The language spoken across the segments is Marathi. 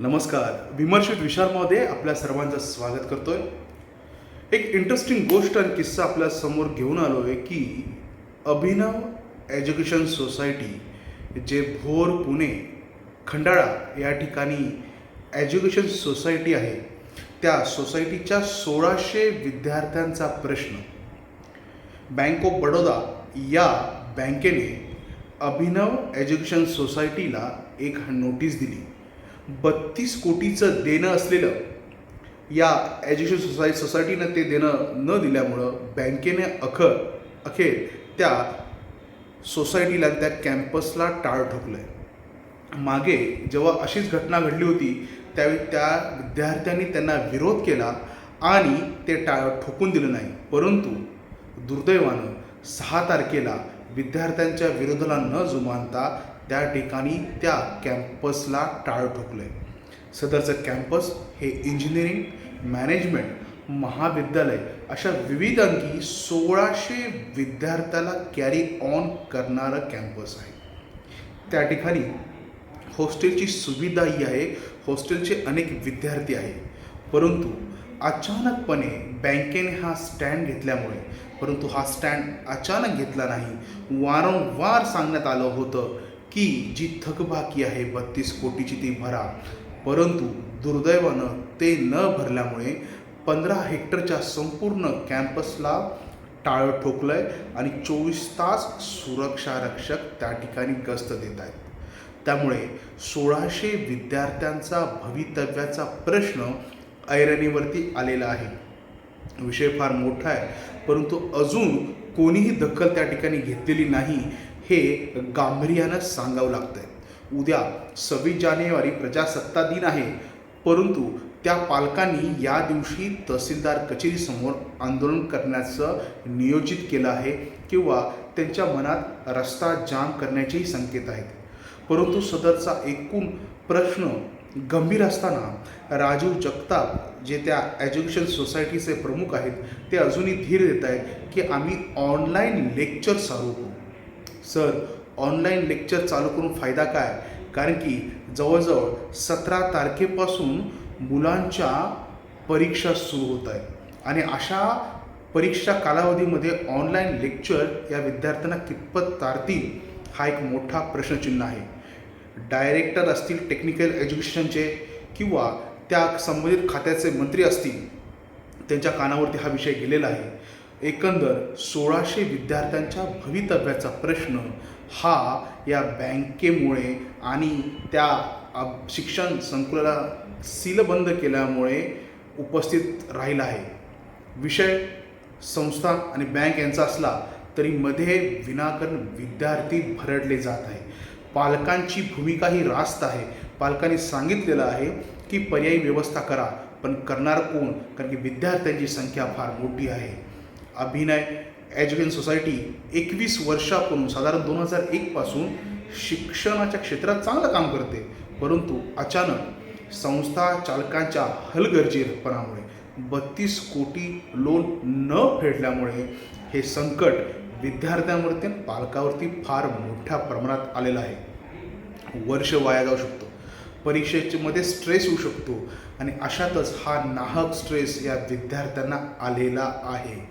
नमस्कार. विमर्शित विशालमध्ये आपल्या सर्वांचं स्वागत करतोय. एक इंटरेस्टिंग गोष्ट आणि किस्सा आपल्यासमोर घेऊन आलो आहे की अभिनव एज्युकेशन सोसायटी जे भोर पुणे खंडाळा या ठिकाणी एज्युकेशन सोसायटी आहे त्या सोसायटीच्या सोळाशे विद्यार्थ्यांचा प्रश्न. बँक ऑफ बडोदा या बँकेने अभिनव एज्युकेशन सोसायटीला एक नोटीस दिली. बत्तीस कोटीचं देणं असलेलं या एज्युकेशन सोसाय सोसायटीनं ते देणं न दिल्यामुळं बँकेने अखर अखेर त्या सोसायटीला त्या कॅम्पसला टाळ ठोकलं आहे मागे जेव्हा अशीच घटना घडली होती त्यावेळी त्या विद्यार्थ्यांनी त्यांना विरोध केला आणि ते टाळ ठोकून दिलं नाही. परंतु दुर्दैवानं सहा तारखेला विद्यार्थ्यांच्या विरोधाला न जुमानता त्या ठिकाणी त्या कॅम्पसला टाळ ठोकलं. सदरचं कॅम्पस हे इंजिनिअरिंग मॅनेजमेंट महाविद्यालय अशा विविध अंगी सोळाशे विद्यार्थ्याला कॅरी ऑन करणारं कॅम्पस आहे. त्या ठिकाणी हॉस्टेलची सुविधाही आहे. हॉस्टेलचे अनेक विद्यार्थी आहे परंतु अचानकपणे बँकेने हा स्टँड घेतल्यामुळे परंतु हा स्टँड अचानक घेतला नाही. वारंवार सांगण्यात आलं होतं की जी थकबाकी आहे बत्तीस कोटीची ती भरा. परंतु दुर्दैवानं ते न भरल्यामुळे पंधरा हेक्टरच्या संपूर्ण कॅम्पसला टाळं ठोकलं आहे आणि चोवीस तास सुरक्षा रक्षक त्या ठिकाणी गस्त देत आहेत. त्यामुळे सोळाशे विद्यार्थ्यांचा भवितव्याचा प्रश्न ऐरणीवरती आलेला आहे. विषय फार मोठा आहे. परंतु अजून कोणीही दखल त्या ठिकाणी घेतलेली नाही हे गांभीर्यानं सांगावं लागतं आहे उद्या सव्वीस जानेवारी प्रजासत्ता दिन आहे. परंतु त्या पालकांनी या दिवशी तहसीलदार कचेरीसमोर आंदोलन करण्याचं नियोजित केलं आहे किंवा त्यांच्या मनात रस्ता जाम करण्याचेही संकेत आहेत. परंतु सदरचा एकूण प्रश्न गंभीर असताना राजीव जगताप जे त्या एज्युकेशन सोसायटीचे प्रमुख आहेत ते अजूनही धीर देत आहेत की आम्ही ऑनलाईन लेक्चर चालू करू. सर ऑनलाईन लेक्चर चालू करून फायदा काय? कारण की जवळजवळ सतरा तारखेपासून मुलांच्या परीक्षा सुरू होत आहेत. आणि अशा परीक्षा कालावधीमध्ये ऑनलाईन लेक्चर या विद्यार्थ्यांना कितपत तारतील हा एक मोठा प्रश्नचिन्ह आहे. डायरेक्टर असतील टेक्निकल एज्युकेशनचे किंवा त्या संबंधित खात्याचे मंत्री असतील त्यांच्या कानावरती हा विषय गेलेला आहे. एकंदर सोळाशे विद्यार्थ्यांच्या भवितव्याचा प्रश्न हा या बँकेमुळे आणि त्या शिक्षण संकुलाला सीलबंद केल्यामुळे उपस्थित राहिला आहे. विषय संस्था आणि बँक यांचा असला तरी मध्ये विनाकारण विद्यार्थी भरडले जात आहे पालकांची भूमिका ही रास्त आहे. पालकांनी सांगितलेलं आहे की पर्यायी व्यवस्था करा पण करणार कोण? कारण की विद्यार्थ्यांची संख्या फार मोठी आहे. अभिनय एज्युकेशन सोसायटी एकवीस वर्षापूर्वी साधारण दोन हजार एकपासून शिक्षणाच्या क्षेत्रात चांगलं काम करते. परंतु अचानक संस्था चालकांच्या हलगर्जीपणामुळे बत्तीस कोटी लोन न फेडल्यामुळे हे संकट विद्यार्थ्यांवरती आणि पालकावरती फार मोठ्या प्रमाणात आलेला आहे. वर्ष वाया जाऊ शकतो. परीक्षेमध्ये स्ट्रेस येऊ शकतो. आणि अशातच हा नाहक स्ट्रेस या विद्यार्थ्यांना आलेला आहे.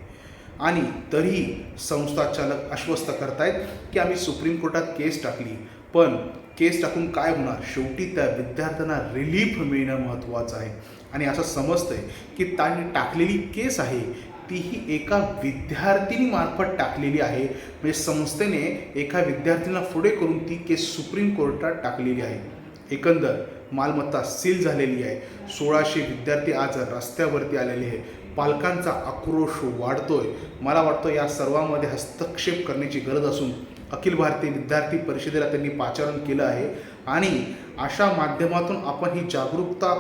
आणि तरीही संस्था चालक आश्वस्त करतायत की आम्ही सुप्रीम कोर्टात केस टाकली. पण केस टाकून काय होणार? शेवटी त्या विद्यार्थ्यांना रिलीफ मिळणं महत्त्वाचं आहे. आणि असं समजतंय की त्यांनी टाकलेली केस आहे तीही एका विद्यार्थिनीमार्फत टाकलेली आहे. म्हणजे संस्थेने एका विद्यार्थीला पुढे करून ती केस सुप्रीम कोर्टात टाकलेली आहे. एकंदर मालमत्ता सील झालेली आहे. सोळाशे विद्यार्थी आज रस्त्यावरती आलेले आहे पालकांचा आक्रोश वाढतोय. मला वाटतं या सर्वामध्ये हस्तक्षेप करण्याची गरज असून अखिल भारतीय विद्यार्थी परिषदेला त्यांनी पाचारण केलं आहे. आणि अशा माध्यमातून आपण ही जागरूकता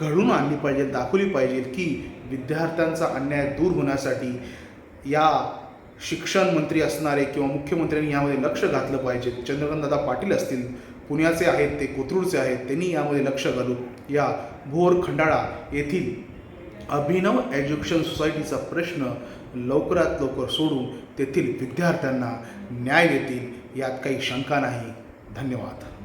घडून आणली पाहिजे दाखवली पाहिजे की विद्यार्थ्यांचा अन्याय दूर होण्यासाठी या शिक्षण मंत्री असणारे किंवा मुख्यमंत्र्यांनी यामध्ये लक्ष घातलं पाहिजे. चंद्रकांतदादा पाटील असतील पुण्याचे आहेत ते कोथरूडचे आहेत त्यांनी यामध्ये लक्ष घालून या भोर खंडाळा येथील अभिनव एज्युकेशन सोसायटीचा प्रश्न लवकरात लवकर सोडून तेथील विद्यार्थ्यांना न्याय देतील यात काही शंका नाही. धन्यवाद.